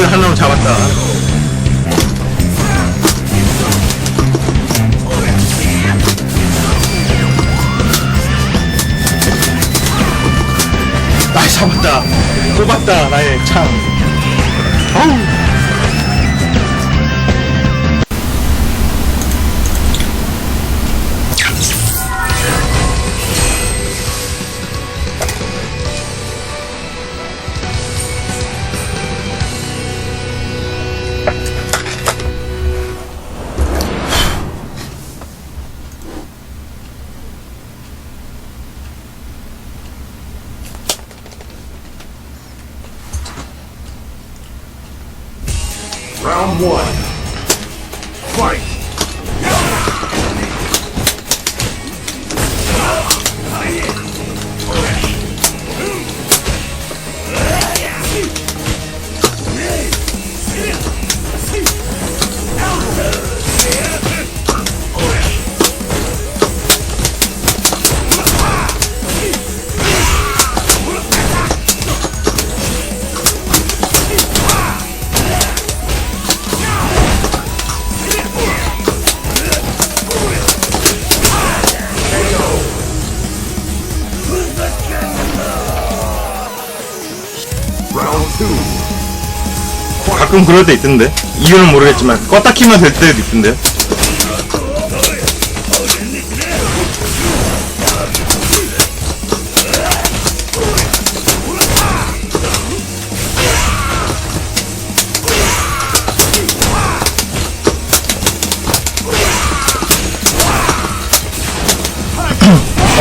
나이스 한 놈 잡았다. 나이스 잡았다. 뽑았다 나의 창. 어우 Round one. Fight! 가끔 그럴 때 있던데. 이유는 모르겠지만 껐다 키면 될 때도 있던데.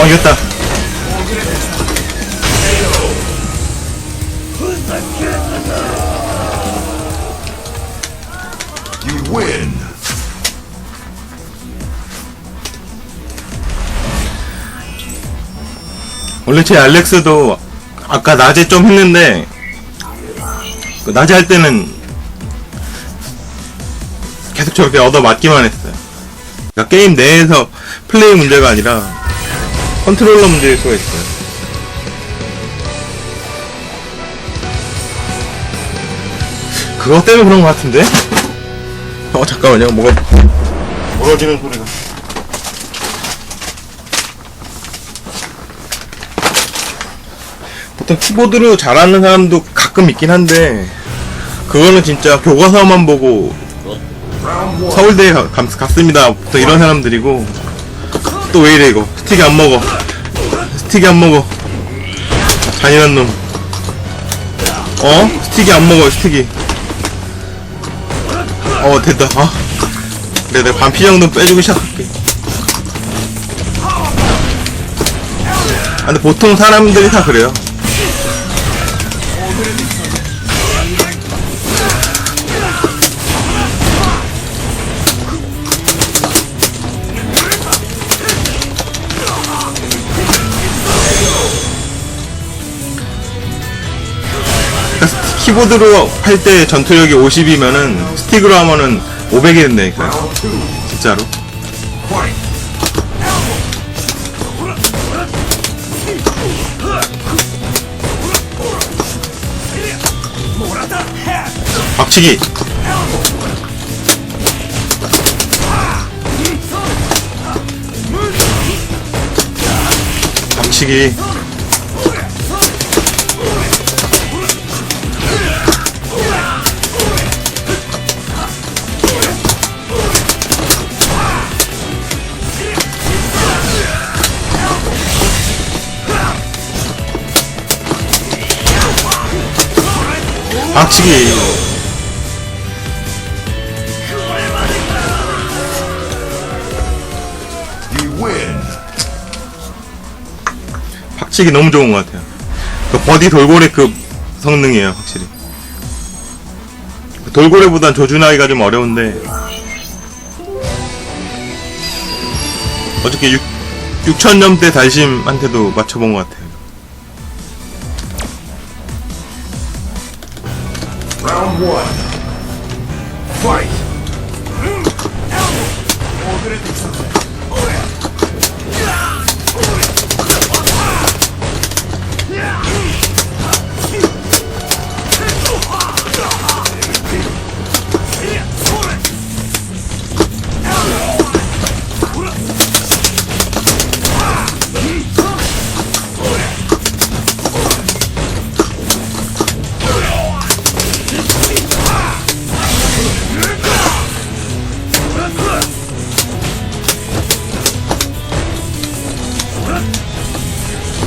어 이겼다 제 알렉스도 아까 낮에 좀 했는데 그 낮에 할 때는 계속 저렇게 얻어 맞기만 했어요. 그러니까 게임 내에서 플레이 문제가 아니라 컨트롤러 문제일 수가 있어요. 그거 때문에 그런 것 같은데? 어 잠깐만요 뭐가 멀어지는 소리가 보통 키보드로 잘하는 사람도 가끔 있긴 한데 그거는 진짜 교과서만 보고. 서울대에 가- 감- 갔습니다. 보통 이런 사람들이고 또 왜 이래 이거. 스틱이 안 먹어. 스틱이 안 먹어. 잔인한 놈. 어? 스틱이 안 먹어 스틱이. 어 됐다. 아. 그래 내가 반피 정도 빼주고 시작할게. 아 근데 보통 사람들이 다 그래요 키보드로 할 때 전투력이 50이면은 스틱으로 하면은 500이 된다니까요. 진짜로! 박치기 박치기 박치기. 박치기 너무 좋은 것 같아요. 그 버디 돌고래 급 성능이에요, 확실히. 그 돌고래보단 조준하기가 좀 어려운데 어저께 6, 6천점대 달심한테도 맞춰본 것 같아요.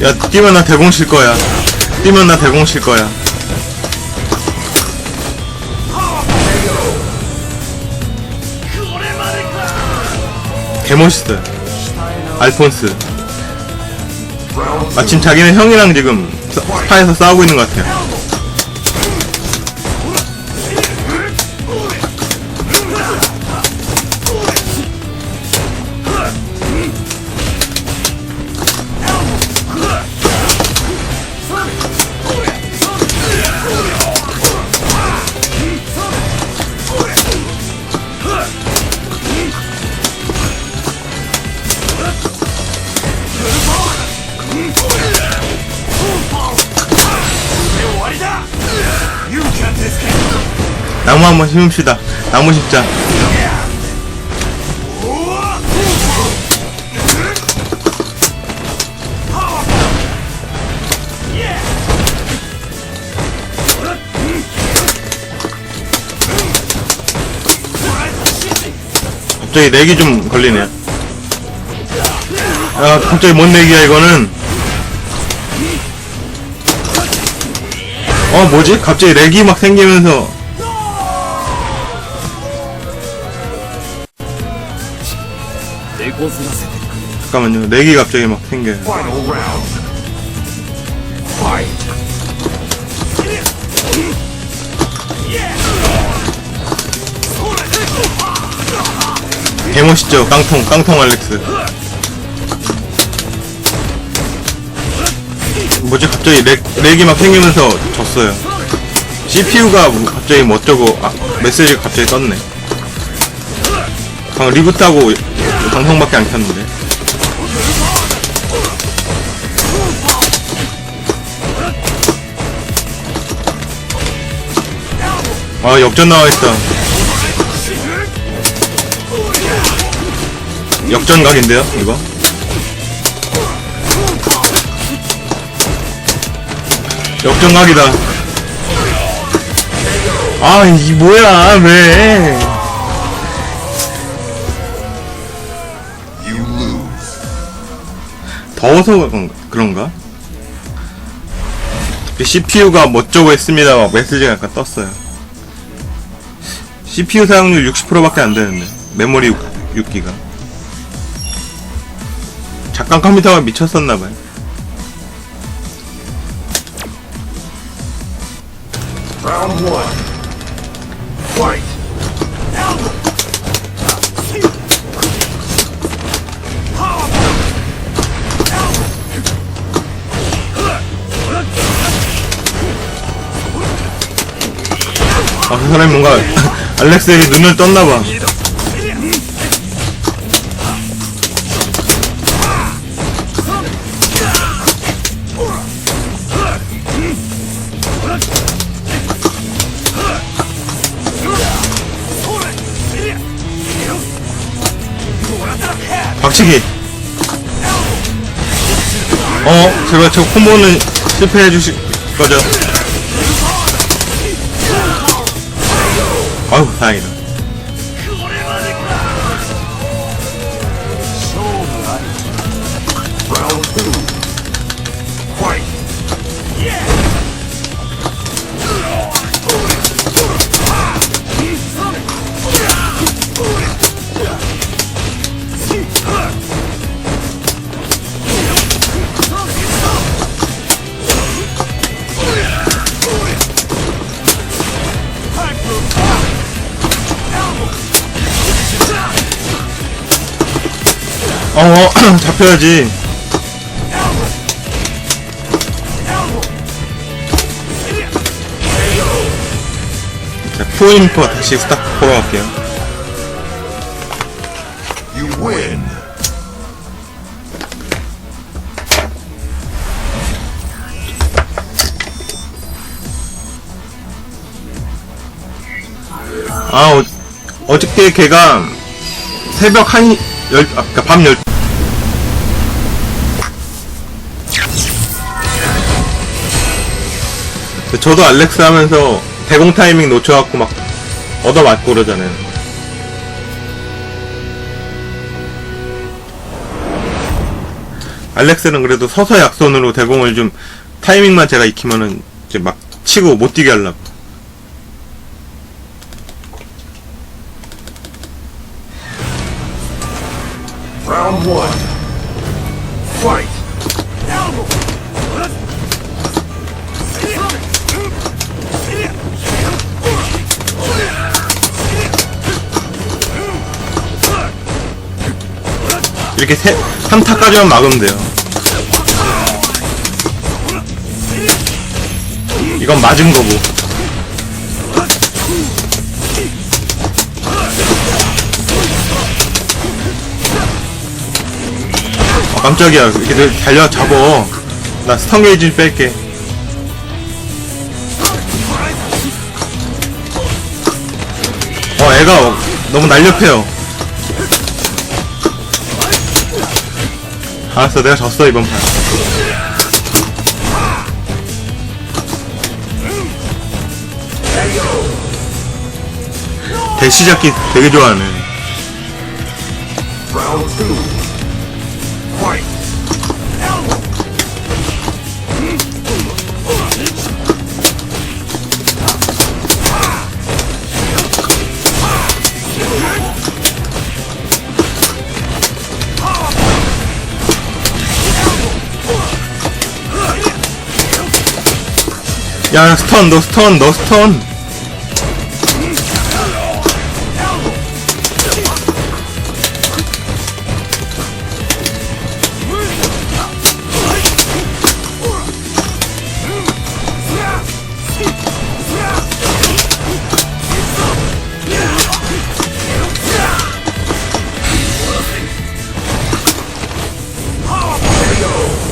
야, 뛰면 나 대공 실 거야. 뛰면 나 대공 실 거야. 개멋있어요. 알폰스. 마침 자기는 형이랑 지금 스- 스파에서 싸우고 있는 것 같아요. 한번 심읍시다. 나무 심자. 갑자기 렉이 좀 걸리네. 야, 갑자기 뭔 렉이야, 이거는. 어, 뭐지? 갑자기 렉이 막 생기면서. 잠깐만요. 렉이 갑자기 막 생겨요. 개멋있죠? 깡통, 깡통 알렉스. 뭐지? 갑자기 렉, 렉이 막 생기면서 졌어요. CPU가 갑자기 뭐 어쩌고, 아, 메시지가 갑자기 떴네. 방금 리부트하고 방송밖에 안 켰는데. 아, 역전 나와있다. 역전 각인데요, 이거? 역전 각이다. 아, 이 뭐야, 왜? 더워서 그런가? 그 CPU가 멋져고 뭐 했습니다. 막 메시지가 약간 떴어요. CPU 사용률 60%밖에 안 되는데 메모리 6, 6기가. 잠깐 컴퓨터가 미쳤었나봐요. Round 1 아, 그 사람이 뭔가, 알렉스에게 눈을 떴나봐. 박치기! 어, 제가 저 콤보는 실패해 주실 거죠? 아유, 다행이다. 어, 잡혀야지. 자, 푸인퍼 다시 스탁 보러 갈게요. You win. 아, 어, 어저께 걔가 새벽 한, 열, 아, 그니까 밤 열, 저도 알렉스 하면서 대공 타이밍 놓쳐갖고 막 얻어맞고 그러잖아요. 알렉스는 그래도 서서 약손으로 대공을 좀 타이밍만 제가 익히면은 이제 막 치고 못 뛰게 하려고. 세, 3타까지만 막으면 돼요. 이건 맞은 거고. 아, 깜짝이야. 이렇게 달려 잡어. 나 스턴 게이지 뺄게. 어, 애가 너무 날렵해요. 알았어, 내가 졌어, 이번 판. 대시 잡기 되게 좋아하네. 야, 스턴, 너 스턴, 너 스턴.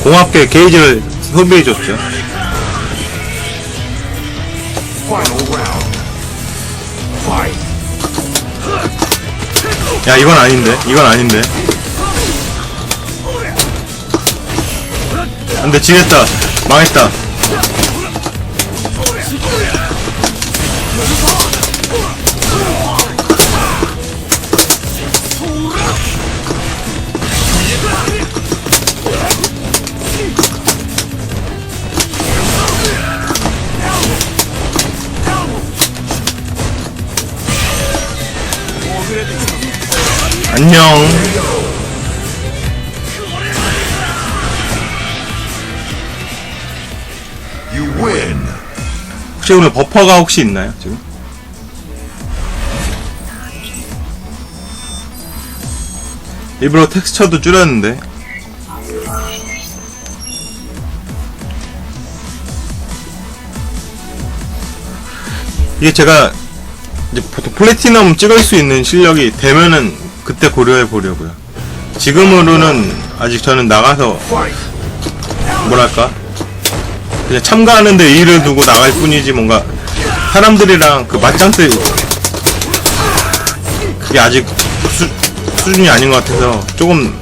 공합계 게이지를 소비해줬죠. 야 이건 아닌데. 이건 아닌데. 안돼 지겠다. 망했다 안녕. 혹시 오늘 버퍼가 혹시 있나요 지금? 일부러 텍스처도 줄였는데 이게 제가 이제 보통 플래티넘 찍을 수 있는 실력이 되면은 그때 고려해 보려고요. 지금으로는 아직 저는 나가서. 뭐랄까 그냥 참가하는데 의의를 두고 나갈 뿐이지 뭔가 사람들이랑 그 맞짱 뜨 그게 아직 수, 수준이 아닌 것 같아서 조금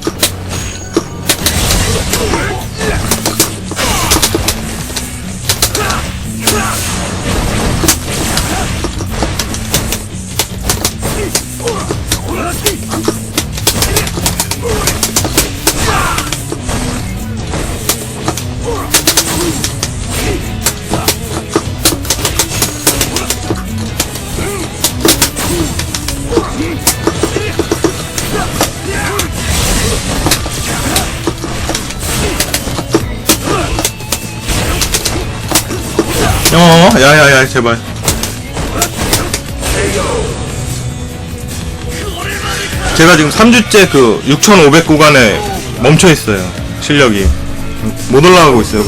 제발 제가 지금 3주째 그 6500 구간에 멈춰 있어요. 실력이. 못 올라가고 있어요.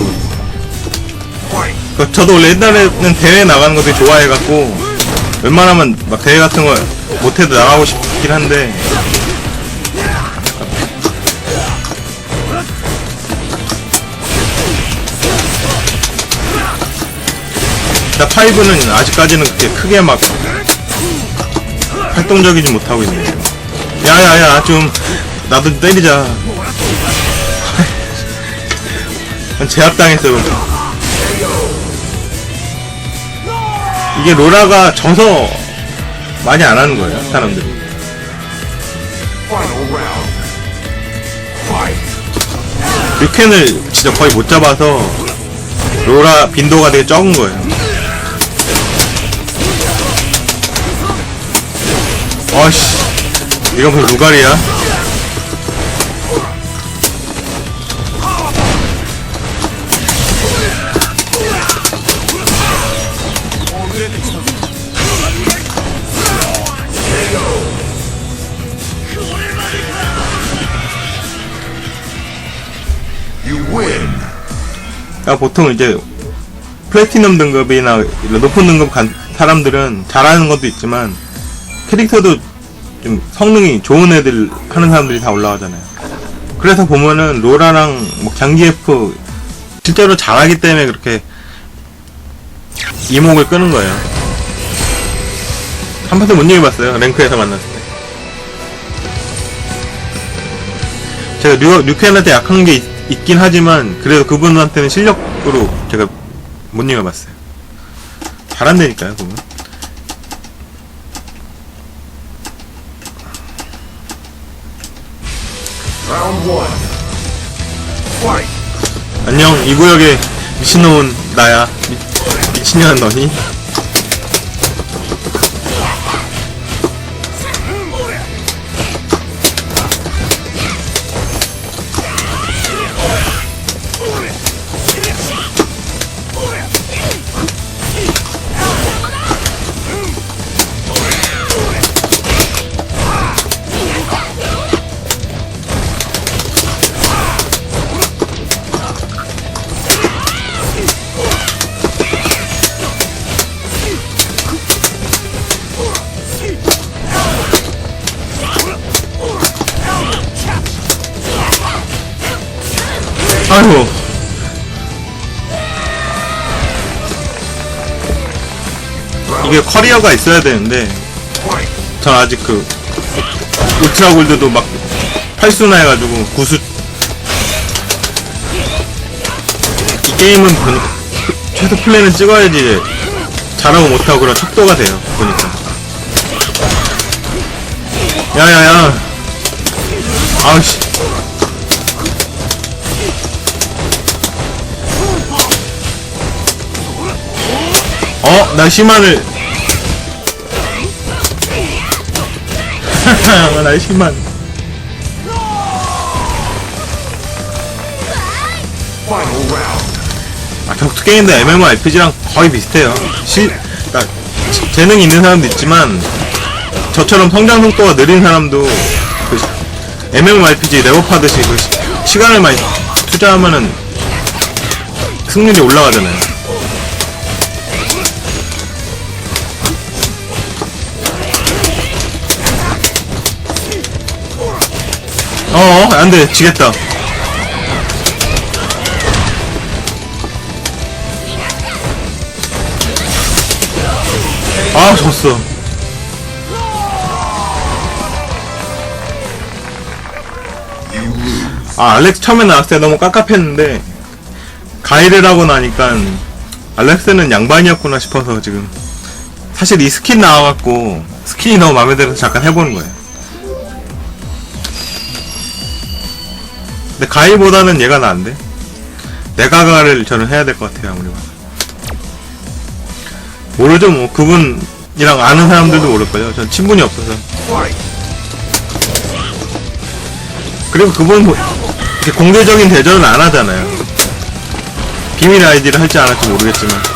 그 저도 원래 옛날에는 대회 나가는 거 되게 좋아해갖고 웬만하면 막 대회 같은 거 못해도 나가고 싶긴 한데 나 5는 아직까지는 그렇게 크게 막 활동적이지 못하고 있네요. 야야야 좀 나도 때리자. 제압당했어요. 이게 로라가 져서 많이 안 하는 거예요, 사람들이. 류켄을 진짜 거의 못 잡아서 로라 빈도가 되게 적은 거예요. 아씨, 이거 무슨 루갈이야? 그러니까 보통 이제 플래티넘 등급이나 이런 높은 등급 간 사람들은 잘하는 것도 있지만 캐릭터도 좀 성능이 좋은 애들 하는 사람들이 다 올라가잖아요. 그래서 보면은 로라랑 뭐 장기F 실제로 잘하기 때문에 그렇게 이목을 끄는 거예요. 한 번도 못 이겨봤어요. 랭크에서 만났을 때. 제가 류, 류켄한테 약한 게 있, 있긴 하지만 그래도 그분한테는 실력으로 제가 못 이겨봤어요. 잘한다니까요, 그분. 안녕, 이 구역의 미친놈은 나야. 미, 미친년 너니? 아이고. 이게 커리어가 있어야 되는데. 전 아직 그, 울트라 골드도 막, 8수나 해가지고, 9수. 이 게임은 보니까, 최소 플레이는 찍어야지, 잘하고 못하고 그런 척도가 돼요, 보니까. 야야야. 아우씨. 어? 나 시만을 나 round. 아, 격투 게임도 MMORPG랑 거의 비슷해요 시, 그러니까 지- 재능이 있는 사람도 있지만 저처럼 성장 속도가 느린 사람도 그 MMORPG 레벨업하듯이 그 시, 시간을 많이 투자하면은 승률이 올라가잖아요 어어 안 돼. 지겠다. 아 졌어. 아 알렉스 처음에 나왔을 때 너무 깝깝했는데 가이드를 하고 나니까 알렉스는 양반이었구나 싶어서 지금. 사실 이 스킨 나와갖고 스킨이 너무 마음에 들어서 잠깐 해보는 거예요 근데 가이보다는 얘가 나은데 내가가를 저는 해야 될 것 같아요 아무리 봐도 모르죠 뭐 그분이랑 아는 사람들도 모를걸요 전 친분이 없어서. 그리고 그분 뭐 공개적인 대전을 안 하잖아요. 비밀 아이디를 할지 안 할지 모르겠지만.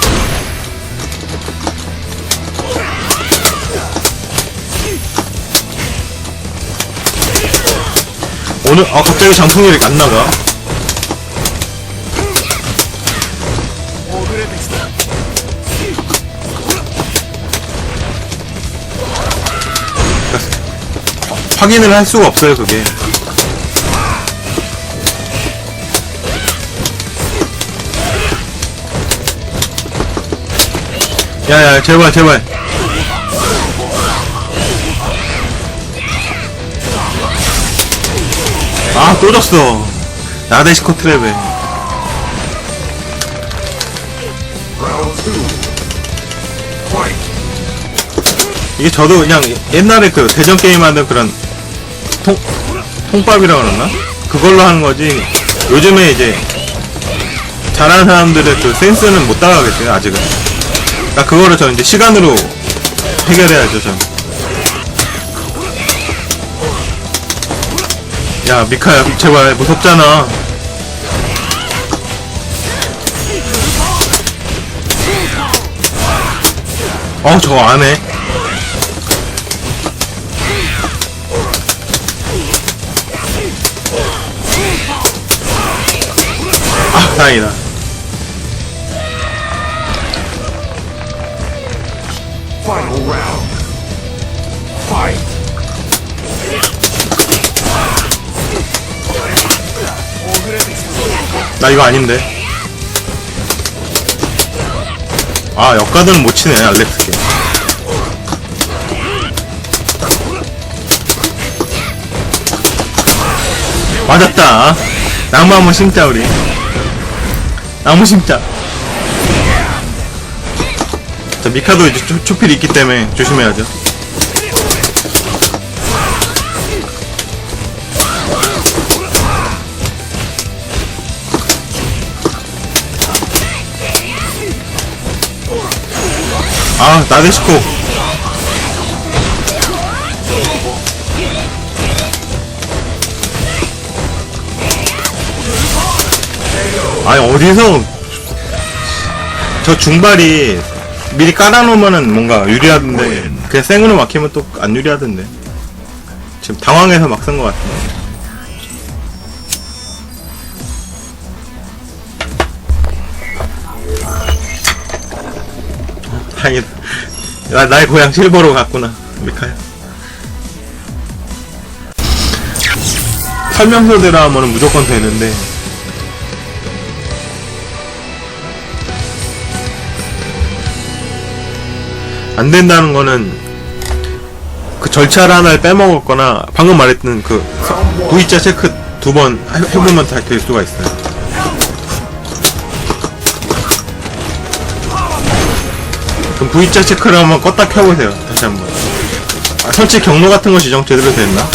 오늘 아 갑자기 장풍열이 안 나가. 확인을 할 수가 없어요 그게. 야야 제발 제발. 아, 또 졌어. 나데시코 트랩에. 이게 저도 그냥 옛날에 그 대전 게임 하던 그런 통, 통밥이라 그러나? 그걸로 하는 거지. 요즘에 이제 잘하는 사람들의 그 센스는 못 따라가겠어요, 아직은. 그러니까 그거를 저 이제 시간으로 해결해야죠, 전. 야, 미카야, 제발, 무섭잖아. 어, 저거 안 해. 아, 다행이다. Final round. Fight. 나 이거 아닌데. 아, 역가드는 못 치네, 알렉스게. 맞았다. 나무 한번 심자, 우리. 나무 심자. 자, 미카도 이제 초, 초필이 있기 때문에 조심해야죠. 아, 나데시코. 아니, 어디서, 저 중발이 미리 깔아놓으면은 뭔가 유리하던데, 그냥 생으로 막히면 또 안 유리하던데. 지금 당황해서 막 쓴 것 같은데. 다행이다. 나, 나의 고향 실버로 갔구나, 미카야. 설명서대로 하면 무조건 되는데. 안 된다는 거는 그 절차를 하나를 빼먹었거나 방금 말했던 그 V자 체크 두 번 해보면 다 될 수가 있어요. 그럼 V자 체크를 한번 껐다 켜보세요. 다시 한번. 아, 설치 경로 같은 거 지정 제대로 됐나?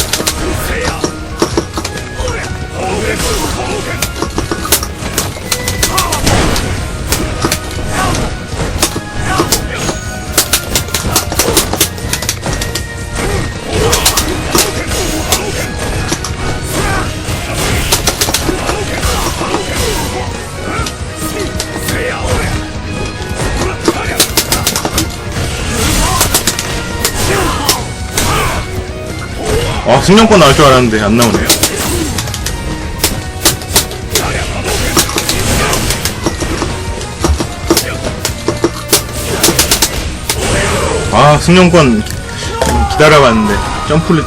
아, 승용권 나올 줄 알았는데 안 나오네요. 아, 승용권 기다려봤는데 점프를.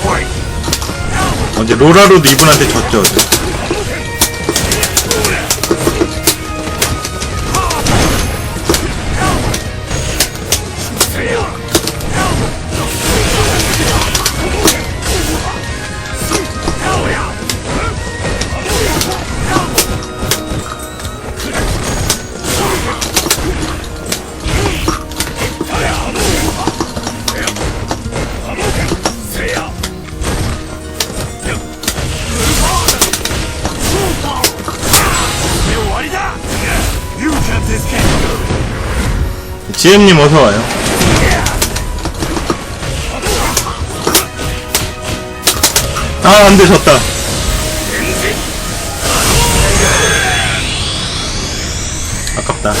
Fight. 어제 로라로도 이분한테 졌죠, 어제. 지엠님 어서 와요. 아, 안 돼, 졌다. 아깝다.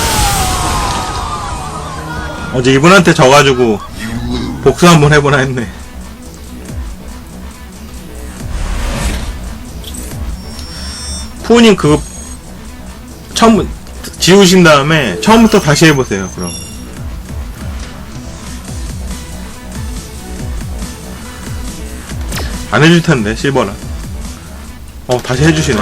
어제 이분한테 져가지고. 복수 한번 해보나 했네. 푸우님 그거 처음 지우신 다음에 처음부터 다시 해보세요. 그럼. 안 해줄 텐데 실버라. 어 다시 해주시네.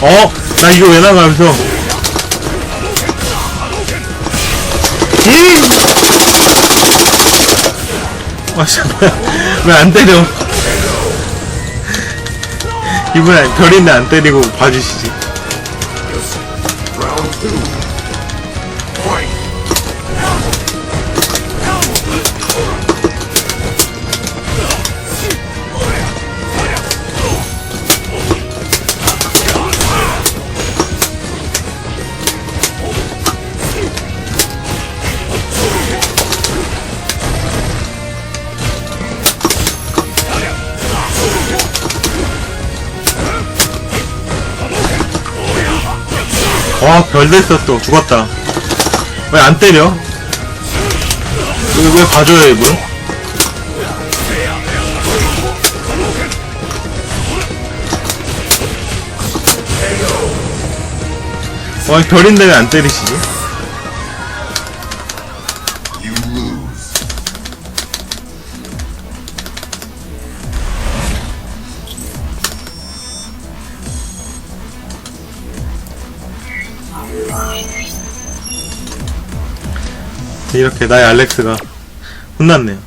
어? 나 이거 왜 나가면서 음! 아, 잠깐. 왜안 때려? 이번엔 별인데 안 때리고 봐주시지. 와, 별 됐어, 또. 죽었다. 왜 안 때려? 왜, 왜 봐줘요, 이분? 와, 별인데 왜 안 때리시지? 이렇게 나의 알렉스가 혼났네요.